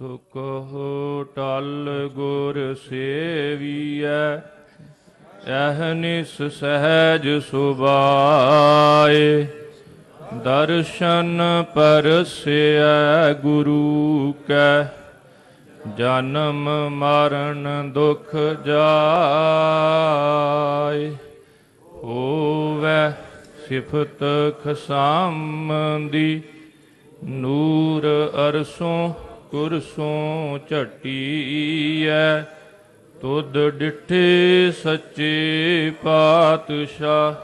ਸੁਕਹੁ ਟਲ ਗੁਰ ਸੇਵੀਐ ਅਹਨਿਸ ਸਹਿਜ ਸੁਭਾਏ। ਦਰਸ਼ਨ ਪਰਸਿਐ ਗੁਰੂ ਕੈ, ਜਨਮ ਮਰਨ ਦੁਖ ਜਾਏ। ਹੋਵੇ ਸਿਫਤ ਖਸਾਮ ਦੀ ਨੂਰ ਅਰਸੋਂ ਕੁਰਸੋਂ ਝਟੀਐ, ਤੁਧ ਡਿਠੇ ਸੱਚੇ ਪਾਤਸ਼ਾਹ।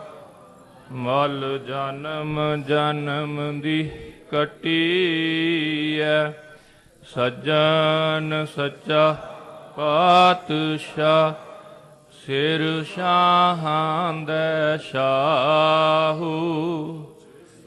ਮਲ ਜਨਮ ਜਨਮ ਦੀ ਕਟੀਐ, ਸੱਜਣ ਸੱਚਾ ਪਾਤਸ਼ਾਹ। ਸਿਰ ਸ਼ਾਹਾਂ ਦੇ ਸ਼ਾਹੂ।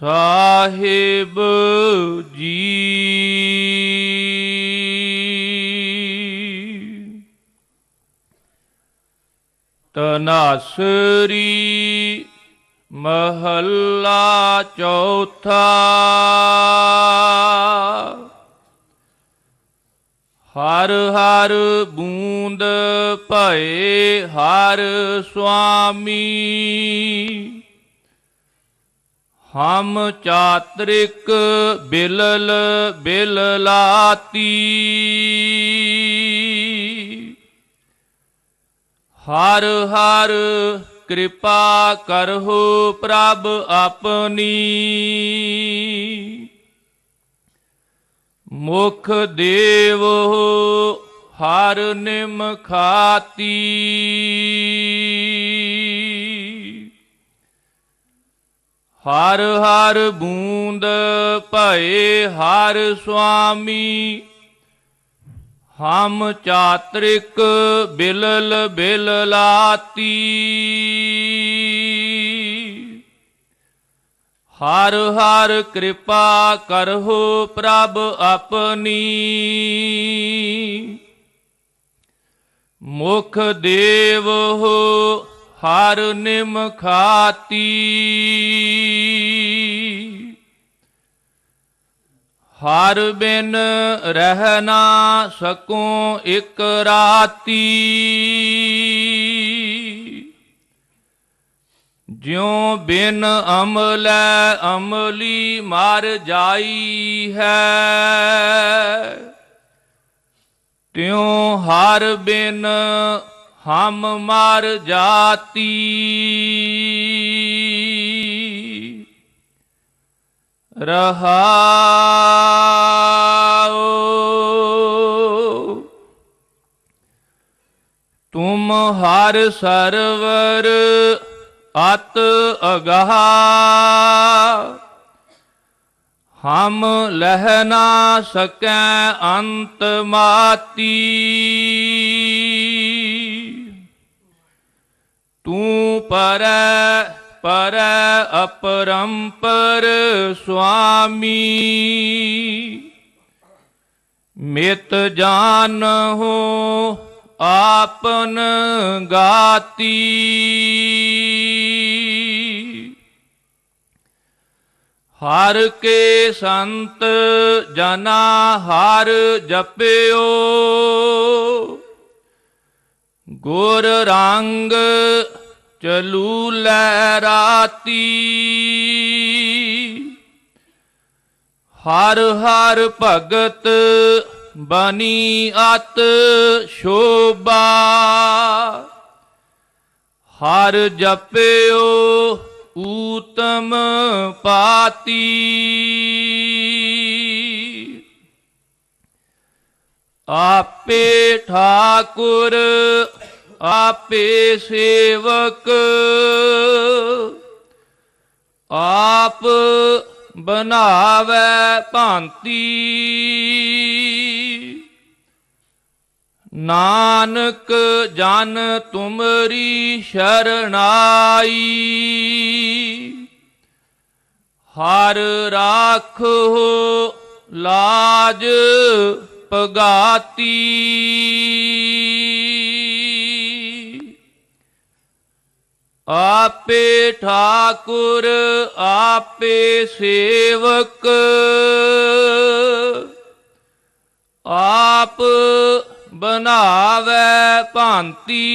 ਸਾਹਿਬ ਜੀ। ਤਨਾਸਰੀ ਮਹੱਲਾ ਚੌਥਾ। ਹਰ ਹਰ ਬੂੰਦ ਭਏ ਹਰ ਸੁਆਮੀ ਹਮ ਚਾਤ੍ਰਿਕ ਬਿਲਲ ਬਿਲਲਾਤੀ। ਹਰ ਹਰ ਕਿਰਪਾ ਕਰਹੁ ਪ੍ਰਭ ਆਪਣੀ। ਮੁਖ ਦੇਵ ਹਰ ਨਿਮ ਖਾਤੀ। ਹਰ ਹਰ ਬੂੰਦ ਭਏ ਹਰ ਸੁਆਮੀ। ਹਮ ਚਾਤ੍ਰਿਕ ਬਿਲਲ ਬਿਲਲਾਤੀ। ਹਰ ਹਰ ਕਿਰਪਾ ਕਰਹੁ ਪ੍ਰਭ ਆਪਣੀ। ਮੁਖ ਦੇਵ ਹੋ ਹਰ ਨਿਮ ਖਾਤੀ। ਹਰ ਬਿਨ ਰਹਿ ਨਾ ਸਕੂੰ ਇਕ ਰਾਤੀ। ਜਿਉ ਬਿਨ ਅਮਲੈ ਅਮਲੀ ਮਰ ਜਾਈ ਹੈ। ਤਿਉ ਹਰ ਬਿਨ ਹਮ ਮਰ ਜਾਤੀ। ਰਹਾਉ ਤੁਮ ਹਰ ਸਰਵਰ ਅਤ ਅਗਾਹ। ਹਮ ਲਹਿ ਨਾ ਸਕੈ ਅੰਤ ਮਾਤੀ। ਤੂੰ ਪਰੈ ਪਰੈ ਅਪਰੰਪਰ ਸੁਆਮੀ। ਮਿਤ ਜਾਨ ਹੋ ਆਪਨ ਗਾਤੀ। ਹਰ ਕੇ ਸੰਤ ਜਨਾ ਹਰ ਜਪਿਓ। ਗੁਰ ਰੰਗ ਚਲੂ ਲੈ ਰਾਤੀ। ਹਰ ਹਰ ਭਗਤ ਬਣੀ ਅਤ ਸ਼ੋਭਾ। ਹਰ ਜਪਿਓ ਊਤਮ ਪਾਤੀ। ਆਪੇ ਠਾਕੁਰ ਆਪੇ ਸੇਵਕ ਆਪ ਬਣਾਵੇ ਭਾਂਤੀ। ਨਾਨਕ ਜਨ ਤੁਮਰੀ ਸ਼ਰਨਾਈ ਹਰ ਰਾਖੋ ਲਾਜ ਪਗਾਤੀ ਆਪੇ ਠਾਕੁਰ ਆਪੇ ਸੇਵਕ। ਆਪ ਬਣਾਵੇ ਭਾਂਤੀ।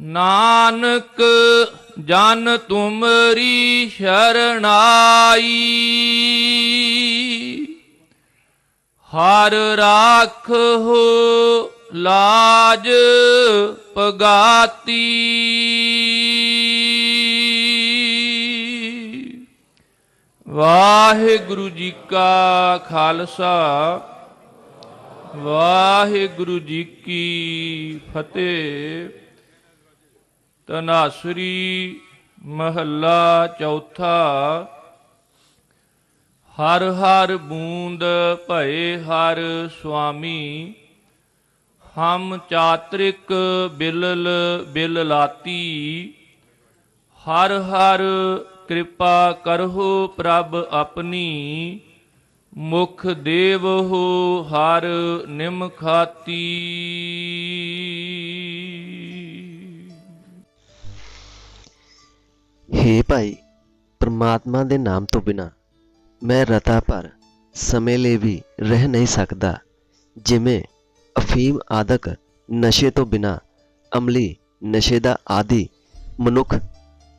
ਨਾਨਕ ਜਨ ਤੁਮਰੀ ਸ਼ਰਨਾਈ ਹਰ ਰਾਖ ਹੋ ਲਾਜ ਪਗਾਤੀ। ਵਾਹਿਗੁਰੂ ਜੀ ਕਾ ਖਾਲਸਾ, ਵਾਹਿਗੁਰੂ ਜੀ ਕੀ ਫਤਿਹ। ਤਨਾਸਰੀ ਮਹੱਲਾ ਚੌਥਾ, ਹਰ ਹਰ ਬੂੰਦ ਭਏ ਹਰ ਸੁਆਮੀ। ਹਮ ਚਾਤ੍ਰਿਕ ਬਿਲਲ ਬਿਲ ਲਾਤੀ ਹਰ ਹਰ ਕਿਰਪਾ ਕਰਹੁ ਪ੍ਰਭ ਆਪਣੀ, ਮੁਖ ਦੇਵ ਹੋ ਹਰ ਨਿਮ ਖਾਤੀ। ਹੇ ਭਾਈ, ਪ੍ਰਮਾਤਮਾ ਦੇ ਨਾਮ ਤੋਂ ਬਿਨਾ ਮੈਂ ਰਤਾ ਭਰ ਸਮੇਂ ਲਈ ਵੀ ਰਹਿ ਨਹੀਂ ਸਕਦਾ, ਜਿਵੇਂ ਅਫੀਮ ਆਦਿਕ ਨਸ਼ੇ ਤੋਂ ਬਿਨਾ ਅਮਲੀ ਨਸ਼ੇ ਦਾ ਆਦੀ ਮਨੁੱਖ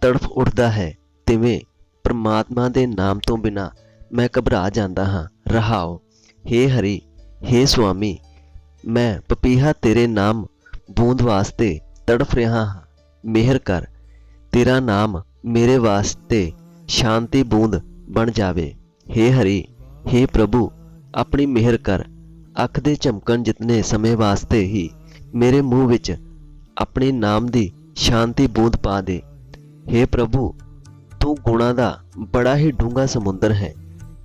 ਤੜਫ ਉੱਠਦਾ ਹੈ ਤਿਵੇਂ ਪ੍ਰਮਾਤਮਾ ਦੇ ਨਾਮ ਤੋਂ ਬਿਨਾ ਮੈਂ ਘਬਰਾ ਜਾਂਦਾ ਹਾਂ ਰਹਾਓ ਹੇ ਹਰੀ ਹੇ ਸੁਆਮੀ ਮੈਂ ਪਪੀਹਾ ਤੇਰੇ ਨਾਮ ਬੂੰਦ ਵਾਸਤੇ ਤੜਫ ਰਿਹਾ ਹਾਂ ਮਿਹਰ ਕਰ ਤੇਰਾ ਨਾਮ ਮੇਰੇ ਵਾਸਤੇ ਸ਼ਾਂਤੀ ਬੂੰਦ ਬਣ ਜਾਵੇ हे ਹਰੀ हे ਪ੍ਰਭੂ ਆਪਣੀ ਮਿਹਰ ਕਰ ਅੱਖ ਦੇ ਝਮਕਣ ਜਿਤਨੇ ਸਮੇਂ ਵਾਸਤੇ ਹੀ ਮੇਰੇ ਮੂੰਹ ਵਿੱਚ ਆਪਣੀ ਨਾਮ ਦੀ ਸ਼ਾਂਤੀ ਬੂੰਦ ਪਾ ਦੇ हे ਪ੍ਰਭੂ ਤੂੰ ਗੁਣਾ ਦਾ ਬੜਾ ਹੀ ਡੂੰਘਾ ਸਮੁੰਦਰ ਹੈ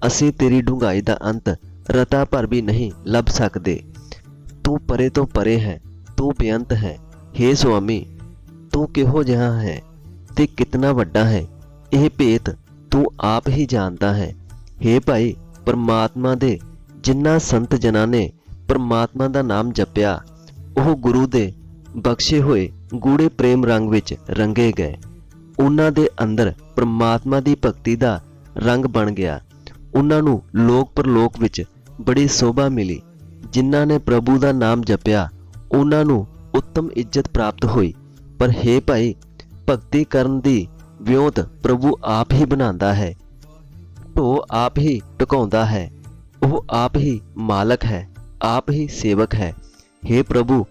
ਅਸੀਂ ਤੇਰੀ ਡੂੰਘਾਈ ਦਾ ਅੰਤ ਰਤਾ ਭਰ ਵੀ ਨਹੀਂ ਲੱਭ ਸਕਦੇ ਤੂੰ ਪਰੇ ਤੋਂ ਪਰੇ ਹੈ ਤੂੰ ਬੇਅੰਤ ਹੈ हे ਸੁਆਮੀ ਤੂੰ ਕਿਹੋ ਜਿਹਾ ਹੈ ਤੇ ਕਿਤਨਾ ਵੱਡਾ ਹੈ ਇਹ ਭੇਤ ਤੂੰ ਆਪ ਹੀ ਜਾਣਦਾ ਹੈ हे ਭਾਈ ਪਰਮਾਤਮਾ ਦੇ ਜਿਨ੍ਹਾਂ ਸੰਤ ਜਨਾਂ ਨੇ ਪਰਮਾਤਮਾ ਦਾ ਨਾਮ ਜਪਿਆ, ਉਹ ਗੁਰੂ ਦੇ ਬਖਸ਼ੇ ਹੋਏ ਗੂੜੇ ਪ੍ਰੇਮ ਰੰਗ ਵਿੱਚ ਰੰਗੇ ਗਏ। ਉਹਨਾਂ ਦੇ ਅੰਦਰ ਪਰਮਾਤਮਾ ਦੀ ਭਗਤੀ ਦਾ ਰੰਗ ਬਣ ਗਿਆ। ਉਹਨਾਂ ਨੂੰ ਲੋਕ ਪਰਲੋਕ ਵਿੱਚ ਬੜੀ ਸੋਭਾ ਮਿਲੀ। ਜਿਨ੍ਹਾਂ ਨੇ ਪ੍ਰਭੂ ਦਾ ਨਾਮ ਜਪਿਆ, ਉਹਨਾਂ ਨੂੰ ਉੱਤਮ ਇੱਜ਼ਤ ਪ੍ਰਾਪਤ ਹੋਈ। ਪਰ हे ਭਾਈ, ਭਗਤੀ ਕਰਨ ਦੀ ਵਿਉਂਤ ਪ੍ਰਭੂ ਆਪ ਹੀ ਬਣਾਉਂਦਾ ਹੈ। ਢੋ ਆਪ ਹੀ ਟਿਕਾਉਂਦਾ ਹੈ। ਉਹ ਆਪ ਹੀ ਮਾਲਕ ਹੈ, ਆਪ ਹੀ ਸੇਵਕ ਹੈ। हे ਪ੍ਰਭੂ,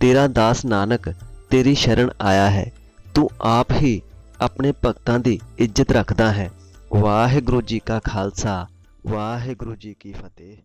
ਤੇਰਾ ਦਾਸ ਨਾਨਕ, ਤੇਰੀ ਸ਼ਰਨ ਆਇਆ ਹੈ। ਤੂੰ ਆਪ ਹੀ ਆਪਣੇ ਭਗਤਾਂ ਦੀ ਇੱਜ਼ਤ ਰੱਖਦਾ ਹੈ। ਵਾਹਿਗੁਰੂ ਜੀ ਕਾ ਖਾਲਸਾ, ਵਾਹਿਗੁਰੂ ਜੀ ਕੀ ਫਤਿਹ।